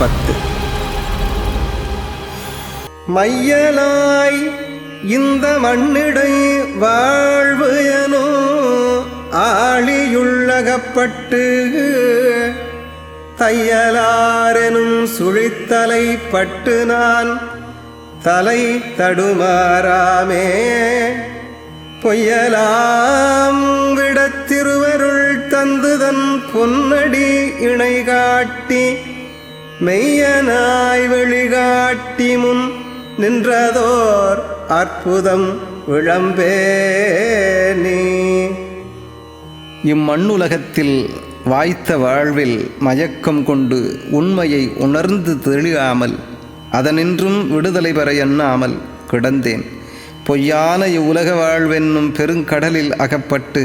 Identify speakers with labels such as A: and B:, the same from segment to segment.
A: பத்து.
B: மையலாய் இந்த மண்ணிடை வாழ்வு எனோ ஆழியுள்ளகப்பட்டு தையலாரெனும் சுழித்தலை பட்டு நான் தலை தடுமாறாமே. பொய்யலாம் விடத் திருவருள் தந்துதன் பொன்னடி இணை காட்டி மெய்யனாய் வெளிகாட்டி முன் நின்றதோர் அற்புதம் விளம்பேனே.
A: இம்மண்ணுலகத்தில் வாய்த்த வாழ்வில் மயக்கம் கொண்டு உண்மையை உணர்ந்து தெளியாமல் அதனின்றும் விடுதலை பெற எண்ணாமல் கிடந்தேன். பொய்யான இவ்வுலக வாழ்வென்னும் பெருங்கடலில் அகப்பட்டு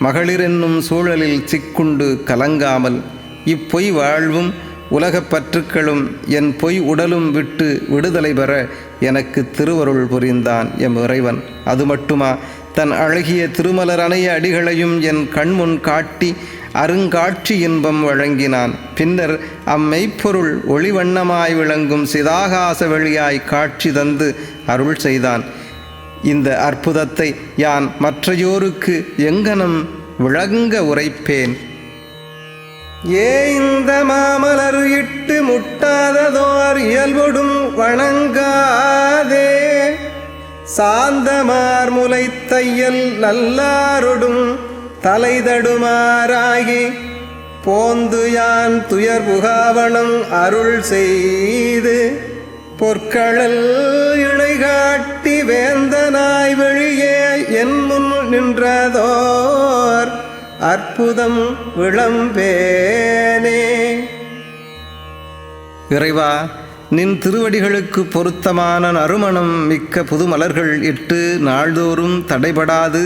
A: மகளிரென்னும் சூழலில் சிக்குண்டு கலங்காமல் இப்பொய் வாழ்வும் உலகப் பற்றுக்களும் என் பொய் உடலும் விட்டு விடுதலை பெற எனக்கு திருவருள் புரிந்தான் எம் இறைவன். அது மட்டுமா தன் அழகிய திருமலர் அணைய அடிகளையும் என் கண்முன் காட்டி அருங்காட்சி இன்பம் வழங்கினான். பின்னர் அம்மெய்ப்பொருள் ஒளிவண்ணமாய் விளங்கும் சிதாகாச வெளியாய் காட்சி தந்து அருள் செய்தான். இந்த அற்புதத்தை யான் மற்றையோருக்கு எங்கனம் விளங்க உரைப்பேன்.
B: ஏ இந்த மாமலர் இட்டு முட்டாததோர் இயல்பொடும் வணங்காதே. சாந்தமார் முலைத்தையல் தையல் நல்லாரொடும் தலைதடுமாறாகி போந்து யான் துயர் புகாவணம் அருள் செய்து பொற்களல் இணை காட்டி வேந்தனாய் வெளியே என் முன் நின்றதோ. அற்புதம் விளம்பேனே.
A: இறைவா நின் திருவடிகளுக்கு பொருத்தமான நறுமணம் மிக்க புதுமலர்கள் இட்டு நாள்தோறும் தடைபடாது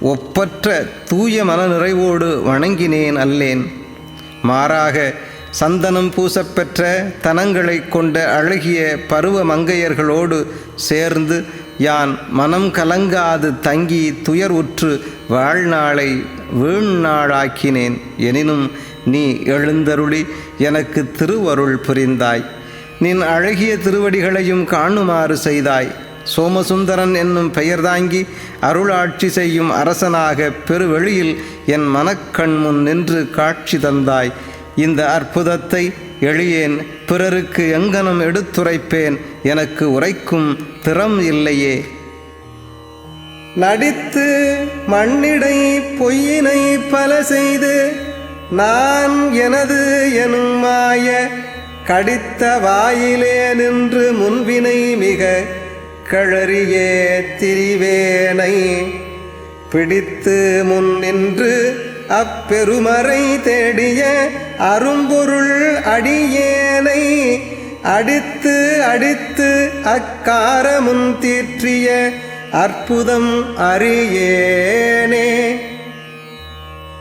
A: ஒப்பற்ற தூய மன நிறைவோடு வணங்கினேன் அல்லேன். மாறாக சந்தனம் பூசப்பெற்ற தனங்களைக் கொண்ட அழகிய பருவ மங்கையர்களோடு சேர்ந்து யான் மனம் கலங்காது தங்கி துயர் உற்று வாழ்நாளை வீழ்நாளாக்கினேன் எனினும் நீ எழுந்தருளி எனக்கு திருவருள் புரிந்தாய். நின் அழகிய திருவடிகளையும் காணுமாறு செய்தாய். சோமசுந்தரன் என்னும் பெயர் தாங்கி அருளாட்சி செய்யும் அரசனாக பெருவெளியில் என் மனக்கண் முன் நின்று காட்சி தந்தாய். இந்த அற்புதத்தை எளியேன் பிறருக்கு எங்கனம் எடுத்துரைப்பேன் எனக்கு உரைக்கும் திறம் இல்லையே.
B: நடித்து மண்ணிடை பொய்யினை பல செய்து நான் எனது எனும் மாய கடித்த வாயிலே நின்று முன்வினை மிக கழறியே திரிவேனை. பிடித்து முன் நின்று அப்பெருமறை தேடிய அரும்பொருள் அடியேனை அடித்து அடித்து அக்காரமுன் தீற்றிய அற்புதம் அறியேனே.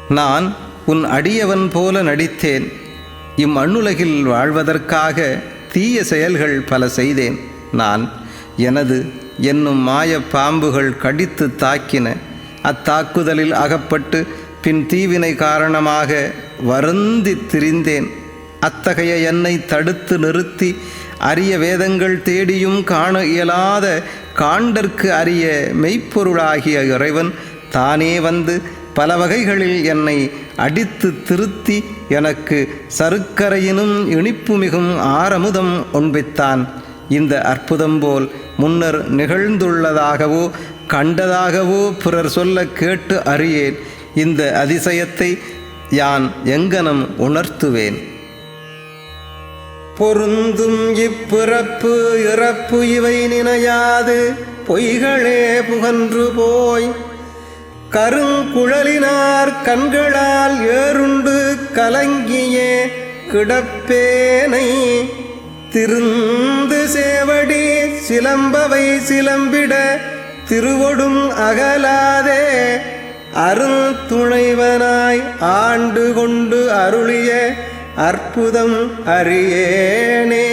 A: நான் உன் அடியவன் போல நடித்தேன். இம்மண்ணுலகில் வாழ்வதற்காக தீய செயல்கள் பல செய்தேன். நான் எனது என்னும் மாய பாம்புகள் கடித்து தாக்கின. அத்தாக்குதலில் அகப்பட்டு பின் தீவினை காரணமாக வருந்தி திரிந்தேன். அத்தகைய என்னை தடுத்து நிறுத்தி அரிய வேதங்கள் தேடியும் காண இயலாத காண்டற்கு அரிய மெய்ப்பொருளாகிய இறைவன் தானே வந்து பல வகைகளில் என்னை அடித்து திருத்தி எனக்கு சருக்கரையினும் இனிப்பு மிகும் ஆரமுதம் ஒன்பித்தான். இந்த அற்புதம் போல் முன்னர் நிகழ்ந்துள்ளதாகவோ கண்டதாகவோ பிறர் சொல்ல கேட்டு அறியேன். இந்த அதிசயத்தை யான் எங்கனம் உணர்த்துவேன்?
B: பொருந்தும் இப்பிறப்பு இறப்பு இவை நினையாது. பொய்களே புகன்று போய் கருங்குழலினார் கண்களால் ஏறுண்டு கலங்கியே கிடப்பேனை. திருந்து சேவடி சிலம்பவை சிலம்பிட திருவொடும் அகலாதே. அருந்துணைவனாய் ஆண்டு கொண்டு அருளிய அற்புதம் அறியேனே.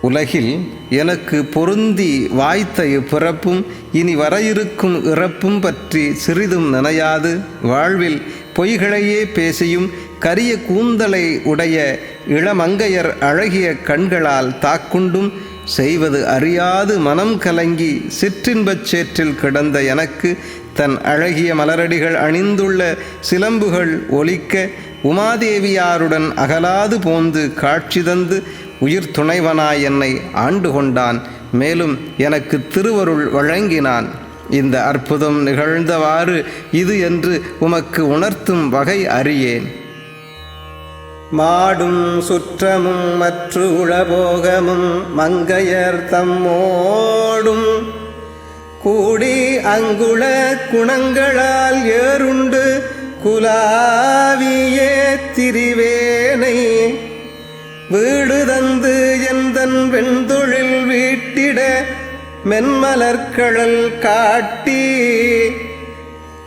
A: உலகில் எனக்கு பொருந்தி வாய்த்த இப்பிறப்பும் இனி வர இருக்கும் இறப்பும் பற்றி சிறிதும் நினையாது. வாழ்வில் பொய்களையே பேசியும் கரிய கூந்தலை உடைய இளமங்கையர் அழகிய கண்களால் தாக்குண்டும் செய்வது அறியாது மனம் கலங்கி சிற்றின்பச் சேற்றில் கிடந்த எனக்கு தன் அழகிய மலரடிகள் அணிந்துள்ள சிலம்புகள் ஒலிக்க உமாதேவியாருடன் அகலாது போந்து காட்சி தந்து உயிர் துணைவனாய் என்னை ஆண்டு கொண்டான். மேலும் எனக்கு திருவருள் வழங்கினான். இந்த அற்புதம் நிகழ்ந்தவாறு இது என்று உமக்கு உணர்த்தும் வகை அறியேன்.
B: மாடும் சுற்றமும் மற்று உளபோகமும் மங்கையர் தம்மோடும் கூடி அங்குள குணங்களால் ஏறுண்டு குலாவியே திரிவேனை. வீடு தந்து எந்தன் வெண்தொழில் வீட்டிட மென்மலர்கழல் காட்டி.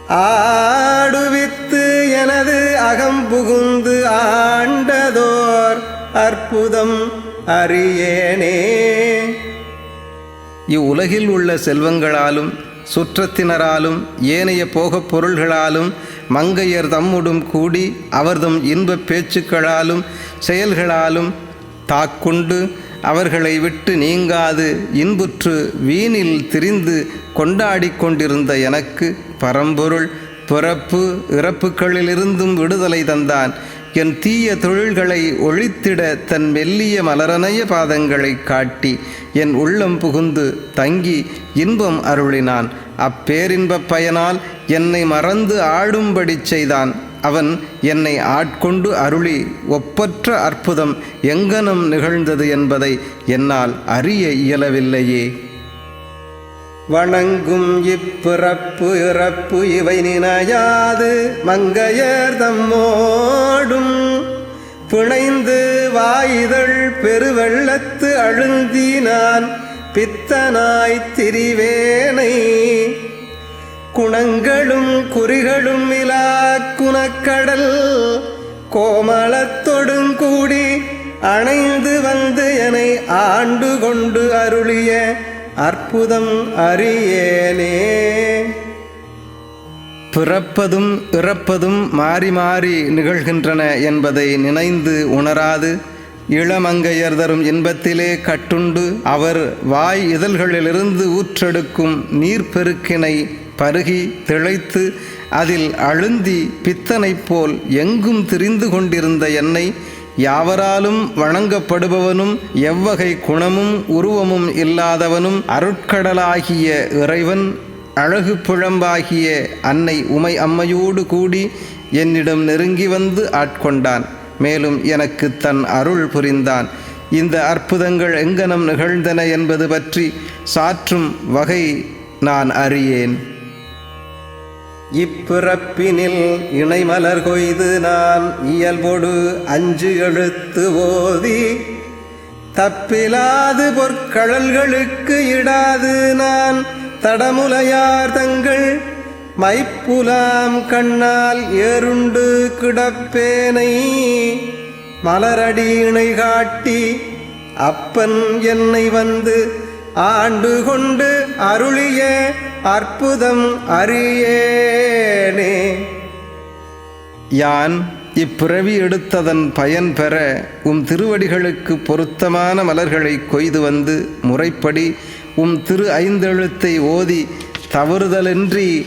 B: ஆடுவித்து எனது அகம் புகுந்து ஆண்டதோர் அற்புதம் அறியேனே.
A: இவ்வுலகில் உள்ள செல்வங்களாலும் சுற்றத்தினராலும் ஏனைய போகப் பொருள்களாலும் மங்கையர் தம்முடும் கூடி அவர்தம் இன்பப் பேச்சுக்களாலும் செயல்களாலும் தாக்குண்டு அவர்களை விட்டு நீங்காது இன்புற்று வீணில் திரிந்து கொண்டாடி கொண்டிருந்த எனக்கு பரம்பொருள் பிறப்பு இறப்புகளிலிருந்தும் விடுதலை தந்தான். என் தீய தொழில்களை ஒழித்திட தன் மெல்லிய மலரனைய பாதங்களை காட்டி என் உள்ளம் புகுந்து தங்கி இன்பம் அருளினான். அப்பேரின்பப் பயனால் என்னை மறந்து ஆடும்படி செய்தான். அவன் என்னை ஆட்கொண்டு அருளி ஒப்பற்ற அற்புதம் எங்கனம் நிகழ்ந்தது என்பதை என்னால் அறிய இயலவில்லையே.
B: வணங்கும் இப்பிறப்பு இறப்பு இவை நினையாது. மங்கையர் தம்மோடும் பிணைந்து வாயுதழ் பெருவெள்ளத்து அழுந்தி நான் பித்தனாய் திரிவேனை குணங்களும் குறிகளும் இலா குணக்கடல். கோமளத்தொடுங்கூடி அணைந்து வந்து என்னை ஆண்டு கொண்டு அருளிய அற்புதம் அறியேனே.
A: பிறப்பதும் இறப்பதும் மாறி மாறி நிகழ்கின்றன என்பதை நினைந்து உணராது. இளமங்கையர் தரும் இன்பத்திலே கட்டுண்டு அவர் வாய் இதழ்களிலிருந்து ஊற்றெடுக்கும் நீர்ப்பெருக்கினை பருகி திளைத்து அதில் அழுந்தி பித்தனைப் போல் எங்கும் திரிந்து கொண்டிருந்த என்னை யாவராலும் வணங்கப்படுபவனும் எவ்வகை குணமும் உருவமும் இல்லாதவனும் அருட்கடலாகிய இறைவன் அழகு புழம்பாகிய அன்னை உமை அம்மையோடு கூடி என்னிடம் நெருங்கி வந்து ஆட்கொண்டான். மேலும் எனக்கு தன் அருள் புரிந்தான். இந்த அற்புதங்கள் எங்கனம் நிகழ்ந்தன என்பது பற்றி சாற்றும் வகை நான் அறியேன்.
B: இப்பிறப்பினில் இணைமலர் கொய்து நான் இயல்பொடு அஞ்சு எழுத்து ஓதி தப்பிலாது பொற்கழல்களுக்கு இடாது நான் தடமுலையார் தங்கள் மைப்புலாம் கண்ணால் ஏறுண்டு கிடப்பேனை மலரடி இணை காட்டி அப்பன் என்னை வந்து ஆண்டு கொண்டு அருளிய அற்புதம் அறியேனே.
A: யான் இப்பிறவி எடுத்ததன் பயன் பெற உம் திருவடிகளுக்கு பொருத்தமான மலர்களை கொய்து வந்து முறைப்படி உம் திரு ஐந்தெழுத்தை ஓதி தவறுதலின்றி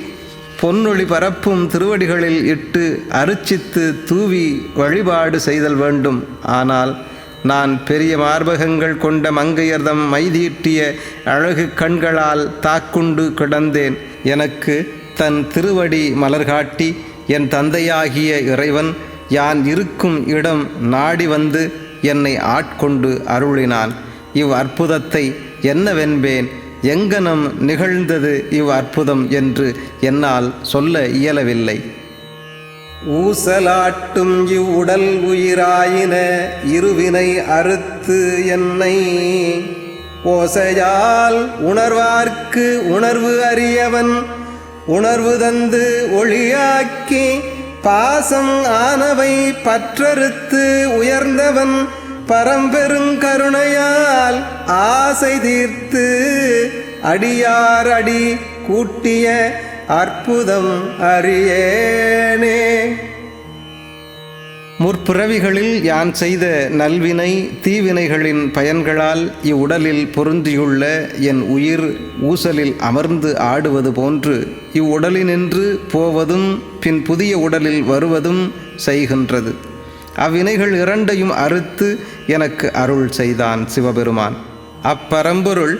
A: பொன்னொளி பரப்பும் திருவடிகளில் இட்டு அருச்சித்து தூவி வழிபாடு செய்தல் வேண்டும். ஆனால் நான் பெரிய மார்பகங்கள் கொண்ட மங்கையர்தம் மைதீட்டிய அழகு கண்களால் தாக்குண்டு கிடந்தேன். எனக்கு தன் திருவடி மலர்காட்டி என் தந்தையாகிய இறைவன் யான் இருக்கும் இடம் நாடி வந்து என்னை ஆட்கொண்டு அருளினான். இவ் அற்புதத்தை என்னவென்பேன்? எங்கனம் நிகழ்ந்தது இவ் அற்புதம் என்று என்னால் சொல்ல இயலவில்லை.
B: ஊசலாட்டும் இவ்வுடல் உயிராயின இருவினை அறுத்து என்னை ஓசையால் உணர்வார்க்கு உணர்வு அறியவன் உணர்வு தந்து ஒளியாக்கி பாசம் ஆனவை பற்றறுத்து உயர்ந்தவன் பரம்பெருங்கருணையால் ஆசை தீர்த்து அடியார் அடி கூட்டிய அற்புதம் அறியேனே.
A: முற்பிறவிகளில் யான் செய்த நல்வினை தீவினைகளின் பயன்களால் இவ்வுடலில் பொருந்தியுள்ள என் உயிர் ஊசலில் அமர்ந்து ஆடுவது போன்று இவ்வுடலினின்று போவதும் பின் புதிய உடலில் வருவதும் செய்கின்றது. அவ்வினைகள் இரண்டையும் அறுத்து எனக்கு அருள் செய்தான் சிவபெருமான். அப்பரம்பொருள்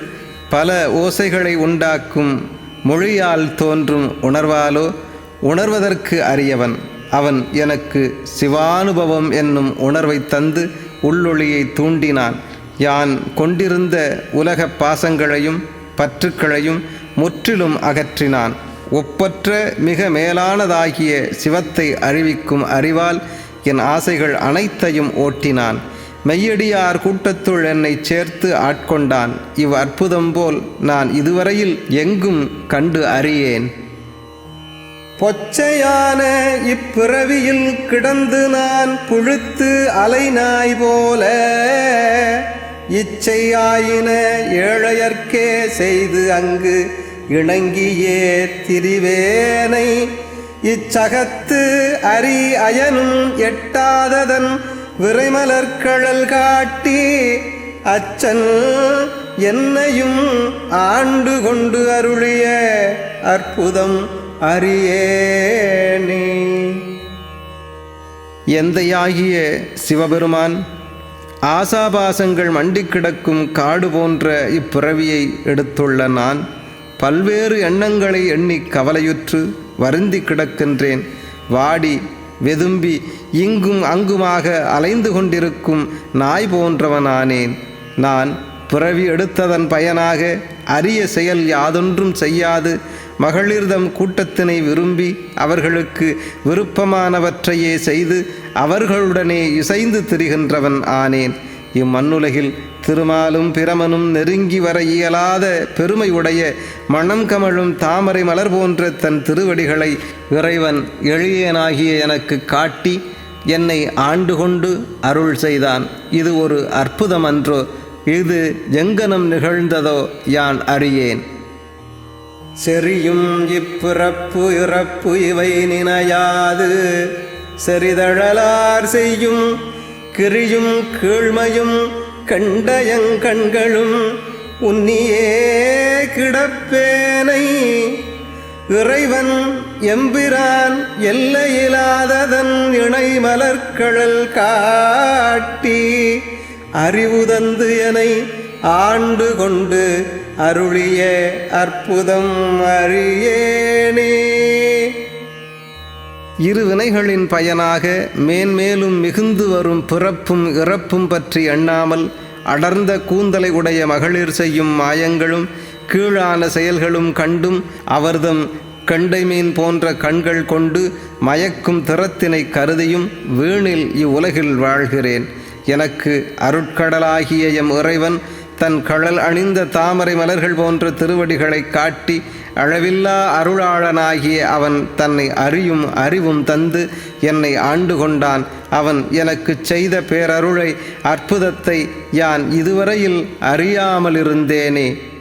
A: பல ஓசைகளை உண்டாக்கும் மொழியால் தோன்றும் உணர்வாலோ உணர்வதற்கு அறியவன் அவன் எனக்கு சிவானுபவம் என்னும் உணர்வை தந்து உள்ளொளியை தூண்டினான். யான் கொண்டிருந்த உலகப் பாசங்களையும் பற்றுக்களையும் முற்றிலும் அகற்றினான். ஒப்பற்ற மிக மேலானதாகிய சிவத்தை அறிவிக்கும் அறிவால் என் ஆசைகள் அனைத்தையும் ஓட்டினான். மெய்யடியார் கூட்டத்துள் என்னை சேர்த்து ஆட்கொண்டான். இவ் அற்புதம் போல் நான் இதுவரையில் எங்கும் கண்டு அறியேன்.
B: பொச்சையான இப்பிறவியில் கிடந்து நான் புழுத்து அலைநாய் போல இச்சையாயின ஏழையர்க்கே செய்து அங்கு இணங்கியே திரிவேனை. இச்சகத்து அரி அயனும் எட்டாததன் விரைமலர்கழல் காட்டி அச்சன் என்னையும் ஆண்டு கொண்டு அருளிய அற்புதம் அறியேனே
A: எந்தையாகிய சிவபெருமான் ஆசாபாசங்கள் மண்டி கிடக்கும் காடு போன்ற இப்பிறவியை எடுத்துள்ள நான் பல்வேறு எண்ணங்களை எண்ணி கவலையுற்று வருந்தி கிடக்கின்றேன். வாடி வெதும்பி இங்கும் அங்குமாக அலைந்து கொண்டிருக்கும் நாய் போன்றவனானேன். நான் பிறவி எடுத்ததன் பயனாக அரிய செயல் யாதொன்றும் செய்யாது. மகளிர்தம் கூட்டத்தினை விரும்பி அவர்களுக்கு விருப்பமானவற்றையே செய்து அவர்களுடனே இசைந்து திரிகின்றவன் ஆனேன். இம்மண்ணுலகில் திருமாலும் பிரமனும் நெருங்கி வர இயலாத பெருமையுடைய மணம் கமழும் தாமரை மலர் போன்ற தன் திருவடிகளை இறைவன் எளியனாகிய எனக்கு காட்டி என்னை ஆண்டு கொண்டு அருள் செய்தான். இது ஒரு அற்புதம் அன்றோ இது எங்கனம் நிகழ்ந்ததோ யான் அறியேன்.
B: செறியும் இப்பிறப்பு இறப்பு இவை நினையாது. செறிதழலார் செய்யும் கிரியும் கீழ்மையும் கண்டயங்கண்களும் உன்னியே கிடப்பேனை. இறைவன் எம்பிரான் எல்லையிலாததன் இணை மலர்கழல் காட்டி அறிவுதந்து எனை ஆண்டு கொண்டு அருளிய அற்புதம் அறியேனே.
A: இரு வினைகளின் பயனாக மேன்மேலும் மிகுந்து வரும் பிறப்பும் இறப்பும் பற்றி எண்ணாமல் அடர்ந்த கூந்தலை உடைய மகளிர் செய்யும் மாயங்களும் கீழான செயல்களும் கண்டும் அவர்தம் கண்டைமீன் போன்ற கண்கள் கொண்டு மயக்கும் திறத்தினை கருதியும் வீணில் இவ்வுலகில் வாழ்கிறேன். எனக்கு அருட்கடலாகிய எம் இறைவன் தன் கழல் அணிந்த தாமரை மலர்கள் போன்ற திருவடிகளை காட்டி அளவில்லா அருளாளனாகிய அவன் தன்னை அறியும் அறிவும் தந்து என்னை ஆண்டு கொண்டான். அவன் எனக்குச் செய்த பேரருளை அற்புதத்தை யான் இதுவரையில் அறியாமலிருந்தேனே.